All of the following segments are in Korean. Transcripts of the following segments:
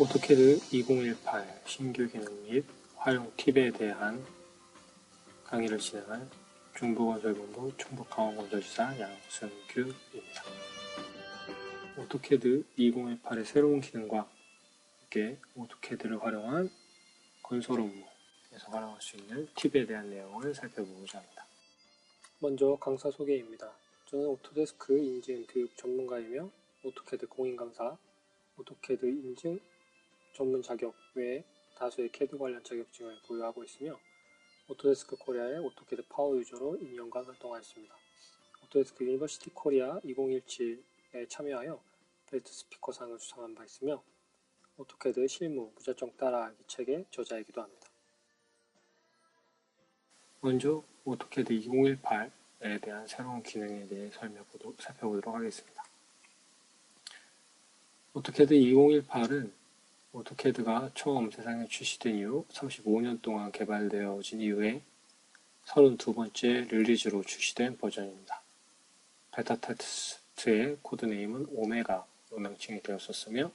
오토캐드 2018 신규 기능 및 활용 팁에 대한 강의를 진행할 중부건설본부 충북강원건설지사 양승규입니다. 오토캐드 2018의 새로운 기능과 함께 오토캐드를 활용한 건설 업무에서 활용할 수 있는 팁에 대한 내용을 살펴보고자 합니다. 먼저 강사 소개입니다. 저는 오토데스크 인증 교육 전문가이며 오토캐드 공인 강사, 오토캐드 인증 전문 자격 외에 다수의 캐드 관련 자격증을 보유하고 있으며 오토데스크 코리아의 오토캐드 파워 유저로 2년간 활동하였습니다. 오토데스크 유니버시티 코리아 2017에 참여하여 베스트 스피커상을 수상한 바 있으며 오토캐드 실무 무작정 따라하기 책의 저자이기도 합니다. 먼저 오토캐드 2018에 대한 새로운 기능에 대해 살펴보도록 하겠습니다. 오토캐드 2018은 오토캐드가 처음 세상에 출시된 이후 35년 동안 개발되어진 이후에 32번째 릴리즈로 출시된 버전입니다. 베타 테스트의 코드네임은 오메가로 명칭이 되었었으며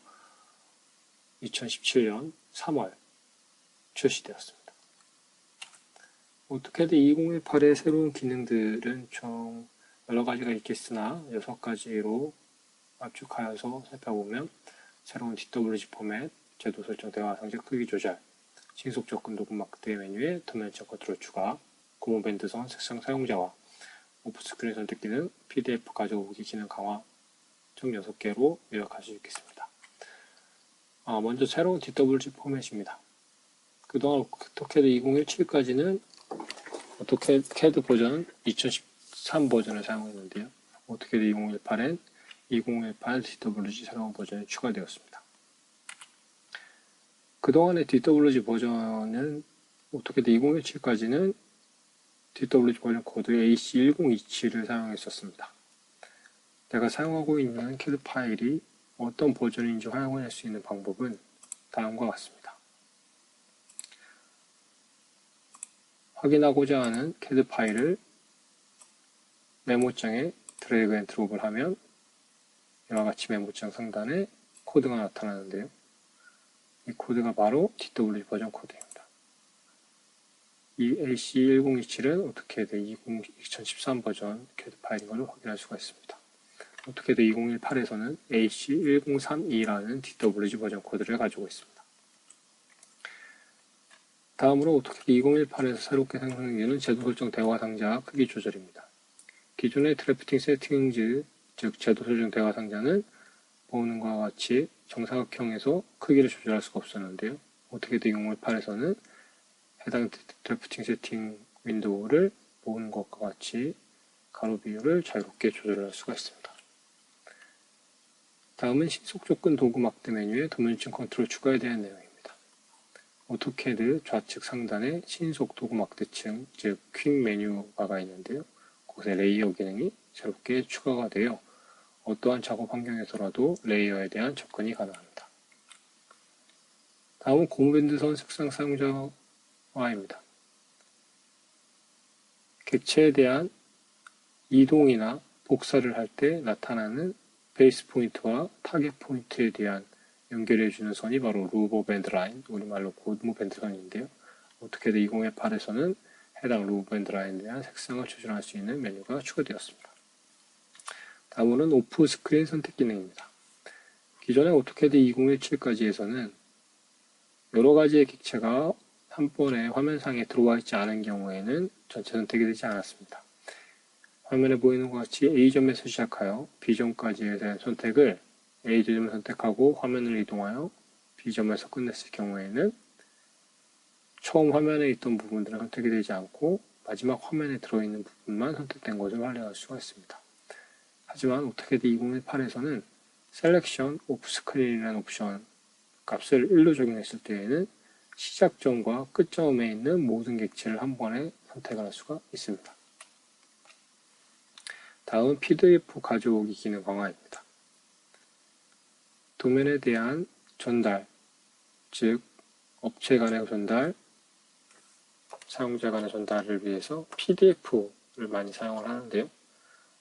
2017년 3월 출시되었습니다. 오토캐드 2018의 새로운 기능들은 총 여러 가지가 있겠으나 6가지로 압축하여서 살펴보면 새로운 DWG 포맷, 제도 설정 대화 상자 크기 조절, 신속 접근 도구 마크대 메뉴에 도면적 컨트롤 추가, 고무 밴드 선 색상 사용자와 오프스크린 선택 기능, PDF 가져오기 기능 강화 총 6개로 요약할 수 있겠습니다. 아, 먼저 새로운 DWG 포맷입니다. 그동안 오토캐드 2017까지는 오토캐드 버전 2013 버전을 사용했는데요. 오토캐드 2018엔 2018 DWG 새로운 버전이 추가되었습니다. 그동안의 DWG 버전은 오토캐드 2017까지는 DWG 버전 코드 AC1027을 사용했었습니다. 내가 사용하고 있는 캐드 파일이 어떤 버전인지 활용할 수 있는 방법은 다음과 같습니다. 확인하고자 하는 캐드 파일을 메모장에 드래그 앤 드롭을 하면 이와 같이 메모장 상단에 코드가 나타나는데요. 이 코드가 바로 DWG 버전 코드입니다. 이 AC1027은 어떻게든 2013 버전 캐드 파일인 것을 확인할 수가 있습니다. 어떻게든 2018에서는 AC1032라는 DWG 버전 코드를 가지고 있습니다. 다음으로 어떻게 2018에서 새롭게 생성되는 제도 설정 대화 상자 크기 조절입니다. 기존의 드래프팅 세팅즈, 즉 제도 설정 대화 상자는 보는 것과 같이 정사각형에서 크기를 조절할 수가 없었는데요. 어떻게든 2018에서는 해당 드래프팅 세팅 윈도우를 보는 것과 같이 가로 비율을 자유롭게 조절할 수가 있습니다. 다음은 신속 접근 도구 막대 메뉴에 도면층 컨트롤 추가에 대한 내용입니다. 오토캐드 좌측 상단에 신속 도구 막대층, 즉 퀵 메뉴바가 있는데요. 곳에 레이어 기능이 새롭게 추가가 되어 어떠한 작업 환경에서라도 레이어에 대한 접근이 가능합니다. 다음은 고무밴드선 색상 사용자화입니다. 객체에 대한 이동이나 복사를 할 때 나타나는 베이스 포인트와 타겟 포인트에 대한 연결해주는 선이 바로 루버 밴드 라인, 우리말로 고무 밴드 선인데요. 어떻게든 2018에서는 해당 루버 밴드 라인에 대한 색상을 조절할 수 있는 메뉴가 추가되었습니다. 다음으로는 오프 스크린 선택 기능입니다. 기존의 오토캐드 2017까지에서는 여러 가지의 객체가 한 번에 화면상에 들어와 있지 않은 경우에는 전체 선택이 되지 않았습니다. 화면에 보이는 것 같이 A점에서 시작하여 B점까지에 대한 선택을 A점을 선택하고 화면을 이동하여 B점에서 끝냈을 경우에는 처음 화면에 있던 부분들은 선택이 되지 않고 마지막 화면에 들어있는 부분만 선택된 것을 활용할 수가 있습니다. 하지만 어떻게든 2018에서는 셀렉션 오프 스크린이라는 옵션 값을 1로 적용했을 때에는 시작점과 끝점에 있는 모든 객체를 한 번에 선택할 수가 있습니다. 다음은 PDF 가져오기 기능 강화입니다. 도면에 대한 전달, 즉 업체 간의 전달, 사용자 간의 전달을 위해서 PDF를 많이 사용을 하는데요.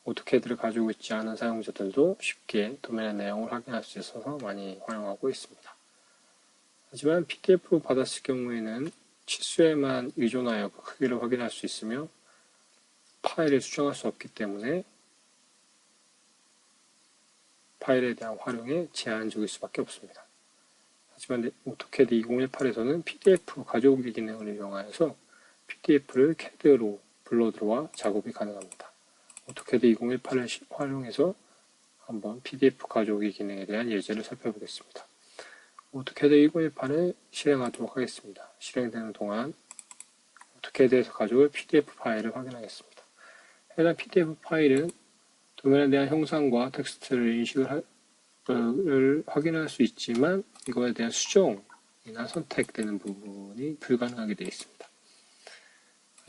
오토캐드를 가지고 있지 않은 사용자들도 쉽게 도면의 내용을 확인할 수 있어서 많이 활용하고 있습니다. 하지만 PDF로 받았을 경우에는 치수에만 의존하여 그 크기를 확인할 수 있으며 파일을 수정할 수 없기 때문에 파일에 대한 활용에 제한적일 수밖에 없습니다. 하지만 오토캐드 2018에서는 PDF 가져오기 기능을 이용하여서 PDF를 CAD로 불러들어와 작업이 가능합니다. 오토캐드 2018을 활용해서 한번 PDF 가져오기 기능에 대한 예제를 살펴보겠습니다. 오토캐드 2018을 실행하도록 하겠습니다. 실행되는 동안 오토캐드에서 가져올 PDF 파일을 확인하겠습니다. 해당 PDF 파일은 도면에 대한 형상과 텍스트를 인식을 하, 를 확인할 수 있지만 이거에 대한 수정이나 선택되는 부분이 불가능하게 되어 있습니다.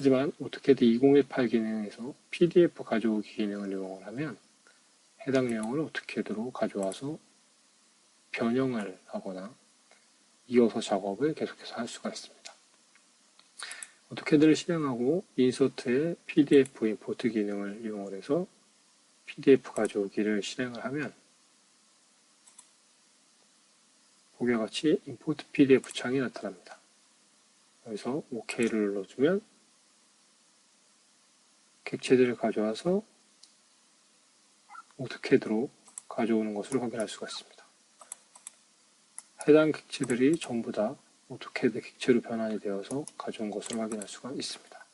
하지만 오토캐드 2018 기능에서 PDF 가져오기 기능을 이용을 하면 해당 내용을 오토캐드로 가져와서 변형을 하거나 이어서 작업을 계속해서 할 수가 있습니다. 오토캐드를 실행하고 인서트의 PDF 임포트 기능을 이용을 해서 PDF 가져오기를 실행을 하면 보기와 같이 임포트 PDF 창이 나타납니다. 여기서 OK를 눌러주면 객체들을 가져와서 오토캐드로 가져오는 것을 확인할 수가 있습니다. 해당 객체들이 전부 다 오토캐드 객체로 변환이 되어서 가져온 것을 확인할 수가 있습니다.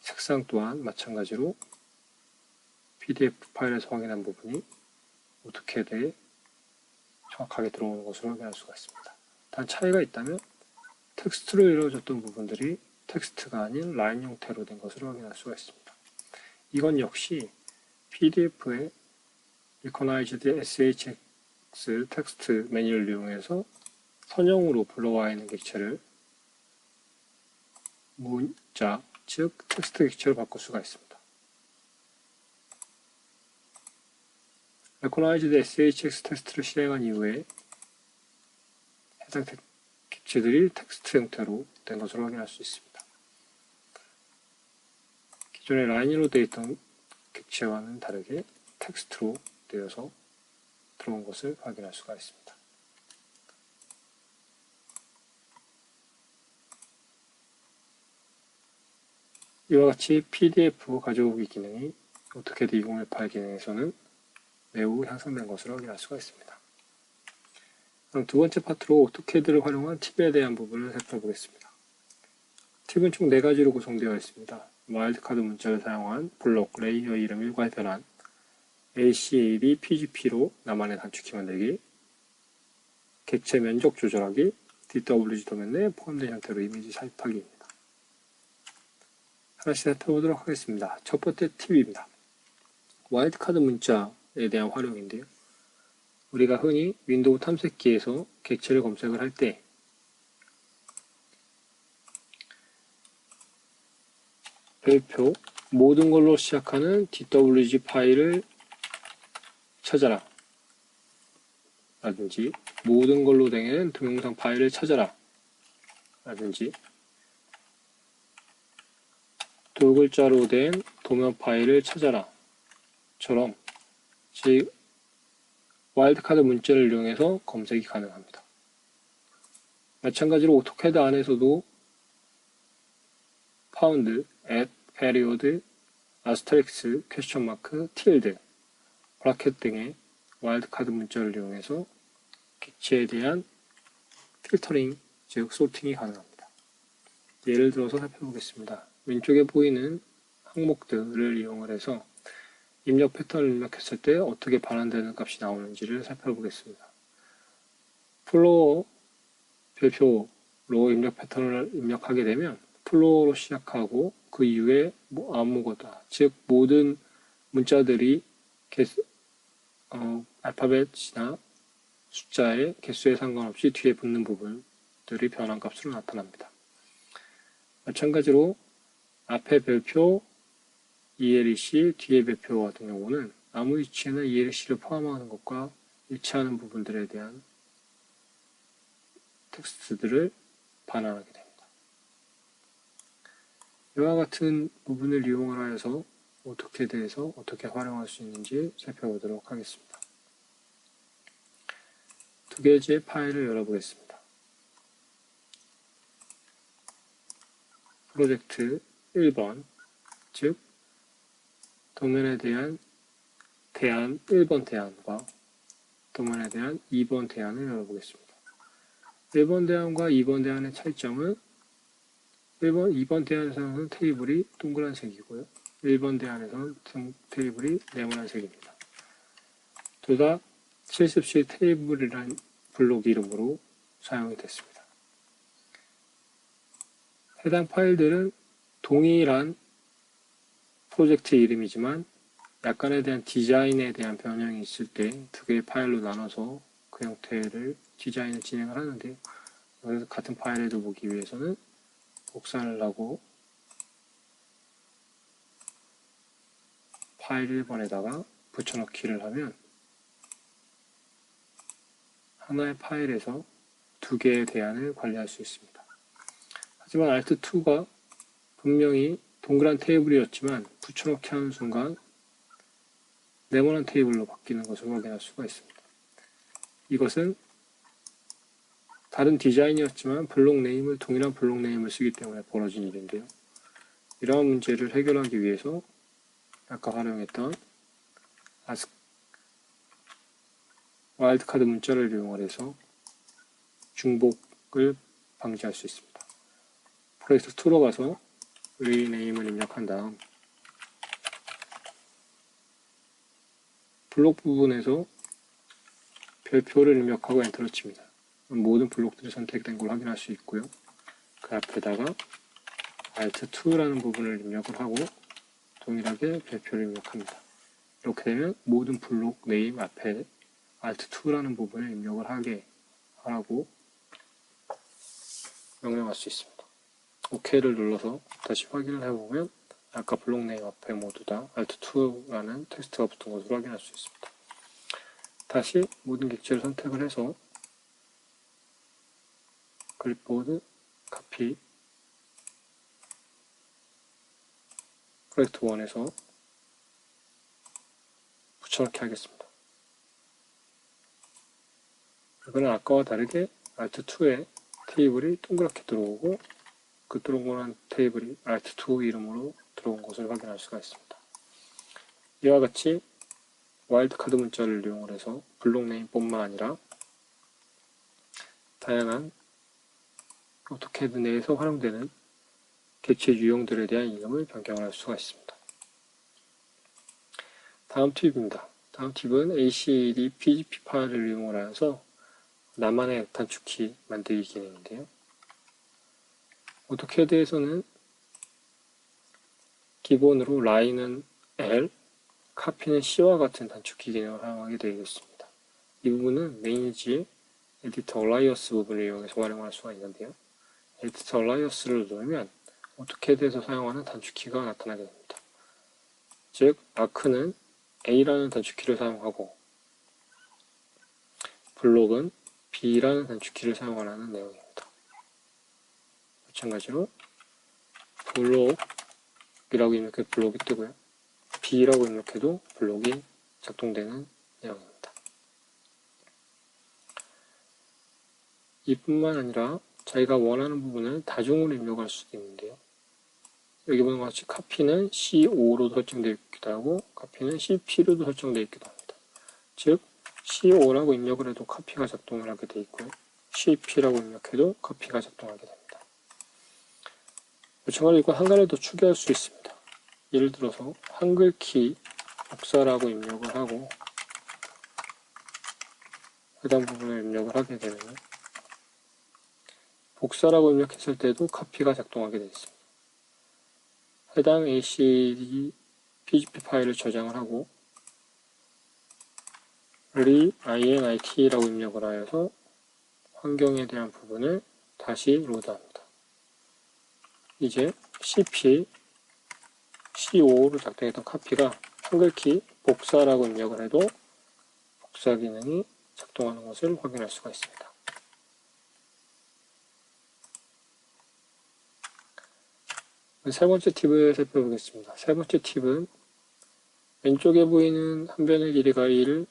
색상 또한 마찬가지로 PDF 파일에서 확인한 부분이 오토캐드에 정확하게 들어오는 것을 확인할 수가 있습니다. 단 차이가 있다면 텍스트로 이루어졌던 부분들이 텍스트가 아닌 라인 형태로 된 것을 확인할 수가 있습니다. 이건 역시 PDF의 Recognized SHX 텍스트 메뉴를 이용해서 선형으로 불러와 있는 객체를 문자, 즉 텍스트 객체로 바꿀 수가 있습니다. Recognized SHX 텍스트를 실행한 이후에 해당 객체들이 텍스트 형태로 된 것을 확인할 수 있습니다. 기존의 라인으로 되어 있던 객체와는 다르게 텍스트로 되어서 들어온 것을 확인할 수가 있습니다. 이와 같이 PDF 가져오기 기능이 오토캐드 2018 기능에서는 매우 향상된 것을 확인할 수가 있습니다. 그럼 두 번째 파트로 오토캐드를 활용한 팁에 대한 부분을 살펴보겠습니다. 팁은 총 4가지로 구성되어 있습니다. 와일드카드 문자를 사용한 블록 레이어 이름 일괄 변환, LCAD PGP로 나만의 단축키 만들기, 객체 면적 조절하기, DWG 도면 내에 포함된 형태로 이미지 삽입하기입니다. 하나씩 살펴보도록 하겠습니다. 첫 번째 팁입니다. 와일드카드 문자에 대한 활용인데요. 우리가 흔히 윈도우 탐색기에서 객체를 검색을 할때 별표 모든 걸로 시작하는 DWG 파일을 찾아라. 라든지 모든 걸로 된 동영상 파일을 찾아라. 라든지 두 글자로 된 도면 파일을 찾아라. 처럼 즉 와일드카드 문자를 이용해서 검색이 가능합니다. 마찬가지로 오토캐드 안에서도 파운드, period, asterisk, question mark, tilde, 브라켓 등의 와일드카드 문자를 이용해서 객체에 대한 필터링, 즉 소팅이 가능합니다. 예를 들어서 살펴보겠습니다. 왼쪽에 보이는 항목들을 이용을 해서 입력 패턴을 입력했을 때 어떻게 반환되는 값이 나오는지를 살펴보겠습니다. 플로어 별표로 입력 패턴을 입력하게 되면 플로어로 시작하고 그 이후에 뭐 아무거나 즉 모든 문자들이 개수, 어, 알파벳이나 숫자의 개수에 상관없이 뒤에 붙는 부분들이 변환값으로 나타납니다. 마찬가지로 앞에 별표 ELEC, 뒤에 별표 같은 경우는 아무 위치에나 ELEC를 포함하는 것과 일치하는 부분들에 대한 텍스트들을 반환하게 됩니다. 이와 같은 부분을 이용하여서 어떻게 대해서 어떻게 활용할 수 있는지 살펴보도록 하겠습니다. 두 개의 파일을 열어보겠습니다. 프로젝트 1번, 즉 도면에 대한 대안 1번 대안과 도면에 대한 2번 대안을 열어보겠습니다. 1번 대안과 2번 대안의 차이점은 1번, 2번 대안에서는 테이블이 동그란 색이고요. 1번 대안에서는 등- 테이블이 네모난 색입니다. 둘다 70실 테이블이란 블록 이름으로 사용이 됐습니다. 해당 파일들은 동일한 프로젝트 이름이지만 약간에 대한 디자인에 대한 변형이 있을 때 두 개의 파일로 나눠서 그 형태를 디자인을 진행을. 그래서 같은 파일에도 보기 위해서는 복사를 하고 파일 1번에다가 붙여넣기를 하면 하나의 파일에서 두 개의 대안을 관리할 수 있습니다. 하지만 Alt2가 분명히 동그란 테이블이었지만 붙여넣기 하는 순간 네모난 테이블로 바뀌는 것을 확인할 수가 있습니다. 이것은 다른 디자인이었지만 블록 네임을 동일한 블록 네임을 쓰기 때문에 벌어진 일인데요. 이러한 문제를 해결하기 위해서 아까 활용했던 아스 와일드카드 문자를 이용해서 중복을 방지할 수 있습니다. 프로젝트 2로 가서 리네임을 입력한 다음 블록 부분에서 별표를 입력하고 엔터를 칩니다. 모든 블록들이 선택된 걸 확인할 수 있고요. 그 앞에다가 Alt2라는 부분을 입력을 하고 동일하게 별표를 입력합니다. 이렇게 되면 모든 블록 네임 앞에 Alt2라는 부분을 입력을 하게 하라고 명령할 수 있습니다. OK를 눌러서 다시 확인을 해보면 아까 블록 네임 앞에 모두 다 Alt2라는 텍스트가 붙은 것을 확인할 수 있습니다. 다시 모든 객체를 선택을 해서 클립보드, 카피, 프로젝트 1에서 붙여넣기 하겠습니다. 이거는 아까와 다르게 Alt2에 테이블이 동그랗게 들어오고 그 동그란 테이블이 Alt2 이름으로 들어온 것을 확인할 수가 있습니다. 이와 같이 와일드카드 문자를 이용을 해서 블록 네임뿐만 아니라 다양한 오토캐드 내에서 활용되는 객체 유형들에 대한 이름을 변경할 수가 있습니다. 다음 팁입니다. 다음 팁은 ACD PGP 파일을 이용을 해서 나만의 단축키 만들기 기능인데요. 오토캐드에서는 기본으로 라인은 L, 카피는 C와 같은 단축키 기능을 사용하게 되어 있습니다. 이 부분은 메인지의 에디터 얼라이어스 부분을 이용해서 활용할 수가 있는데요. 에디터 얼라이어스를 누르면 오토캐드에서 사용하는 단축키가 나타나게 됩니다. 즉, 아크는 A라는 단축키를 사용하고 블록은 B라는 단축키를 사용하라는 내용입니다. 마찬가지로 블록이라고 입력해 블록이 뜨고요. B라고 입력해도 블록이 작동되는 내용입니다. 이뿐만 아니라 자기가 원하는 부분을 다중으로 입력할 수도 있는데요. 여기 보는 것 같이 카피는 C5로도 설정되어 있기도 하고 카피는 CP로도 설정되어 있기도 합니다. 즉 C5라고 입력을 해도 카피가 작동을 하게 되어 있고요. CP라고 입력해도 카피가 작동하게 됩니다. 요청을 이거 한가를 더 추가할 수 있습니다. 예를 들어서 한글 키 복사라고 입력을 하고 해당 부분을 입력을 하게 되면 복사라고 입력했을 때도 카피가 작동하게 되어 있습니다. 해당 ACD PGP 파일을 저장을 하고 리 init라고 입력을 하여서 환경에 대한 부분을 다시 로드합니다. 이제 cp C5로 작동했던 카피가 한글키 복사라고 입력을 해도 복사 기능이 작동하는 것을 확인할 수가 있습니다. 세 번째 팁을 살펴보겠습니다. 세 번째 팁은 왼쪽에 보이는 한 변의 길이가 1,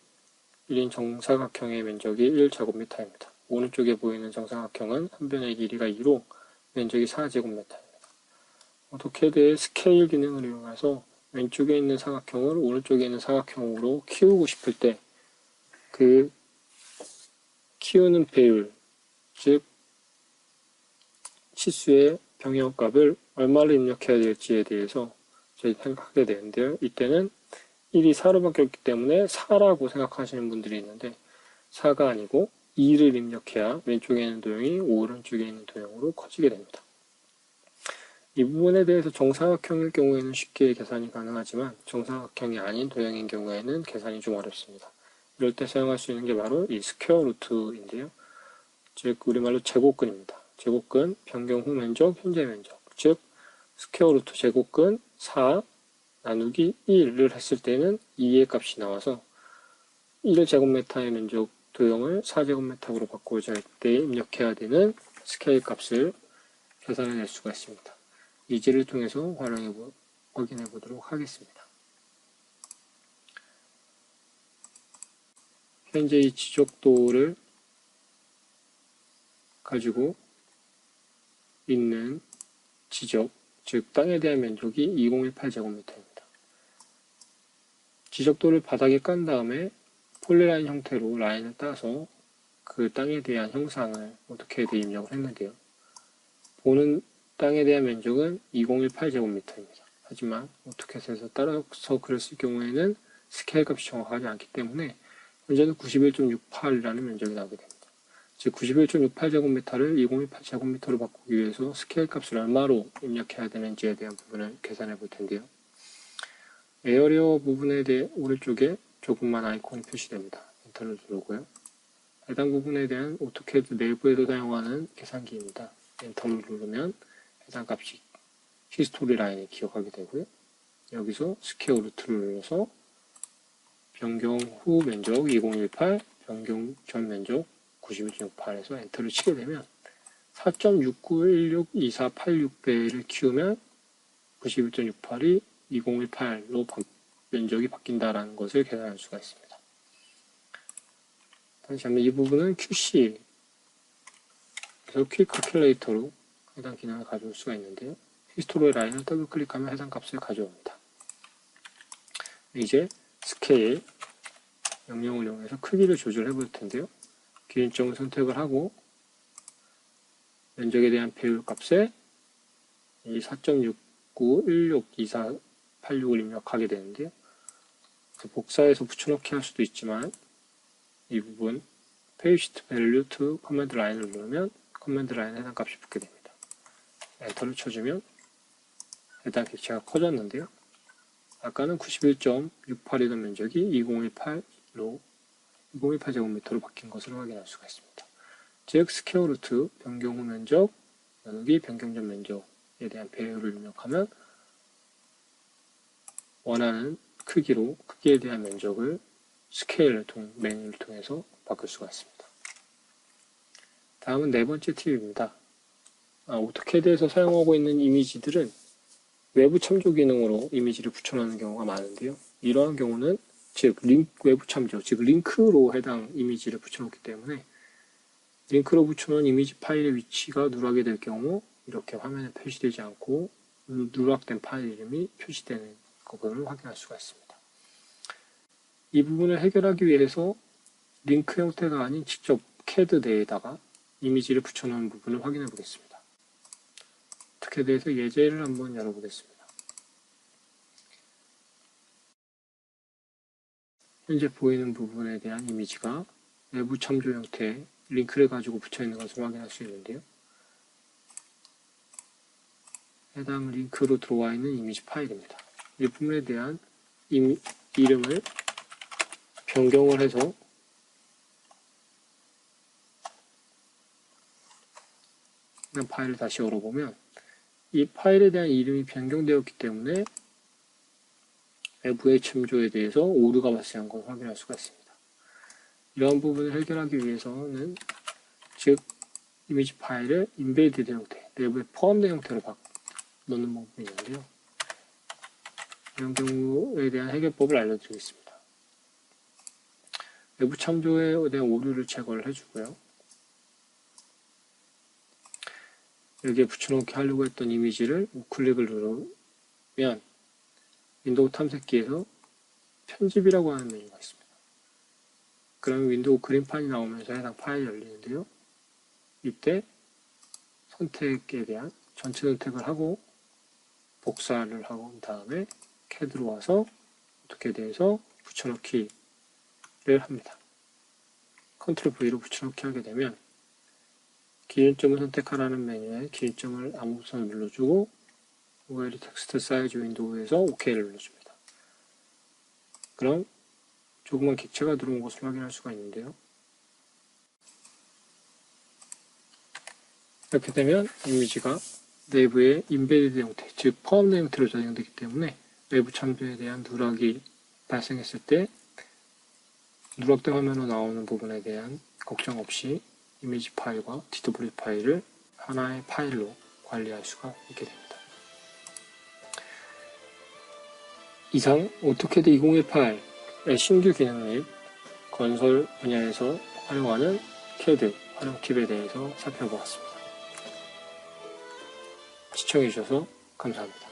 1인 정사각형의 면적이 오토캐드의 스케일 기능을 이용해서 왼쪽에 있는 사각형을 오른쪽에 있는 사각형으로 키우고 싶을 때 그 키우는 배율, 즉 치수의 병역값을 얼마를 입력해야 될지에 대해서 저희 생각하게 되는데요. 이때는 1이 4로 바뀌었기 때문에 4라고 생각하시는 분들이 있는데 4가 아니고 2를 입력해야 왼쪽에 있는 도형이 오른쪽에 있는 도형으로 커지게 됩니다. 이 부분에 대해서 정사각형일 경우에는 쉽게 계산이 가능하지만 정사각형이 아닌 도형인 경우에는 계산이 좀 어렵습니다. 이럴 때 사용할 수 있는 게 바로 이 스퀘어 루트인데요. 즉 우리말로 제곱근입니다. 제곱근 변경 후 면적 현재 면적 즉 스퀘어 루트 제곱근 4 나누기 1을 했을 때는 2의 값이 나와서 1제곱미터의 면적 도형을 4제곱미터로 바꾸고자 할 때 입력해야 되는 스케일 값을 계산해낼 수가 있습니다. 이지를 통해서 활용해 보, 확인해 보도록 하겠습니다. 현재 이 지적도를 가지고 있는 지적, 즉 땅에 대한 면적이 2018제곱미터입니다. 지적도를 바닥에 깐 다음에 폴리라인 형태로 라인을 따서 그 땅에 대한 형상을 어떻게 입력을 했는데요. 보는 땅에 대한 면적은 2018제곱미터입니다. 하지만 오토캐스에서 따라서 그렸을 경우에는 스케일 값이 정확하지 않기 때문에 현재는 91.68이라는 면적이 나오게 됩니다. 즉 91.68제곱미터를 2018제곱미터로 바꾸기 위해서 스케일 값을 얼마로 입력해야 되는지에 대한 부분을 계산해 볼 텐데요. 에어리어 부분에 대해 오른쪽에 조금만 아이콘이 표시됩니다. 엔터를 누르고요. 해당 부분에 대한 오토캐드 내부에서 사용하는 계산기입니다. 엔터를 누르면 해당 값이 히스토리 라인에 기억하게 되고요. 여기서 스퀘어 루트를 눌러서 변경 후 면적 2018, 변경 전 면적 91.68에서 엔터를 치게 되면 4.69162486배를 키우면 91.68이 2018로 면적이 바뀐다라는 것을 계산할 수가 있습니다. 다시 한번 이 부분은 QC 그래서 퀵 칼큘레이터로 해당 기능을 가져올 수가 있는데요. 히스토리의 라인을 더블 클릭하면 해당 값을 가져옵니다. 이제 스케일 명령을 이용해서 크기를 조절해 볼 텐데요. 기준점을 선택을 하고 면적에 대한 배율 값에 이 4.69162486을 입력하게 되는데요. 그 복사해서 붙여넣기 할 수도 있지만 이 부분 paste value to command line을 누르면 커맨드 라인에 해당 값이 붙게 됩니다. 엔터를 쳐주면 해당 객체가 커졌는데요. 아까는 91.68이던 면적이 2018로 2018제곱미터로 바뀐 것을 확인할 수가 있습니다. 즉 스퀘어 루트 변경 후 면적 나누기 변경 전 면적에 대한 배열을 입력하면 원하는 크기로 크기에 대한 면적을 스케일을 통 메뉴를 통해서 바꿀 수가 있습니다. 다음은 네 번째 팁입니다. 아, 오토캐드에서 사용하고 있는 이미지들은 외부 참조 기능으로 이미지를 붙여넣는 경우가 많은데요. 이러한 경우는 즉 링, 외부 참조, 즉 링크로 해당 이미지를 붙여놓기 때문에 링크로 붙여놓은 이미지 파일의 위치가 누락이 될 경우 이렇게 화면에 표시되지 않고 누락된 파일 이름이 표시되는 부분을 확인할 수가 있습니다. 이 부분을 해결하기 위해서 링크 형태가 아닌 직접 캐드 내에다가 이미지를 붙여놓은 부분을 확인해 보겠습니다. 특에 대해서 예제를 한번 열어보겠습니다. 현재 보이는 부분에 대한 이미지가 내부 참조 형태의 링크를 가지고 붙여 있는 것을 확인할 수 있는데요. 해당 링크로 들어와 있는 이미지 파일입니다. 이 부분에 대한 이미, 이름을 변경을 해서 파일을 다시 열어보면 이 파일에 대한 이름이 변경되었기 때문에 외부의 침조에 대해서 오류가 발생한 것을 확인할 수가 있습니다. 이러한 부분을 해결하기 위해서는 즉 이미지 파일을 인베이드 형태, 내부에 포함된 형태로 넣는 방법이 있는데요. 이런 경우에 대한 해결법을 알려드리겠습니다. 외부 참조에 대한 오류를 제거를 해주고요. 여기에 붙여넣기 하려고 했던 이미지를 우클릭을 누르면 윈도우 탐색기에서 편집이라고 하는 메뉴가 있습니다. 그러면 윈도우 그림판이 나오면서 해당 파일이 열리는데요. 이때 선택에 대한 전체 선택을 하고 복사를 하고 그 다음에 캐드로 와서 어떻게 돼서 붙여넣기를 합니다. 컨트롤 V로 붙여넣기 하게 되면 기준점을 선택하라는 메뉴에 기준점을 부분 눌러주고 OL 텍스트 사이즈 윈도우에서 OK를 눌러줍니다. 그럼 조그만 객체가 들어온 것을 확인할 수가 있는데요. 이렇게 되면 이미지가 내부에 인베디드 형태, 즉 포함 형태로 저장되기 때문에 외부 창조에 대한 누락이 발생했을 때 누락된 화면으로 나오는 부분에 대한 걱정 없이 이미지 파일과 DW 파일을 하나의 파일로 관리할 수가 있게 됩니다. 이상 오토캐드 2018의 신규 기능 및 건설 분야에서 활용하는 캐드 활용 팁에 대해서 살펴보았습니다. 시청해주셔서 감사합니다.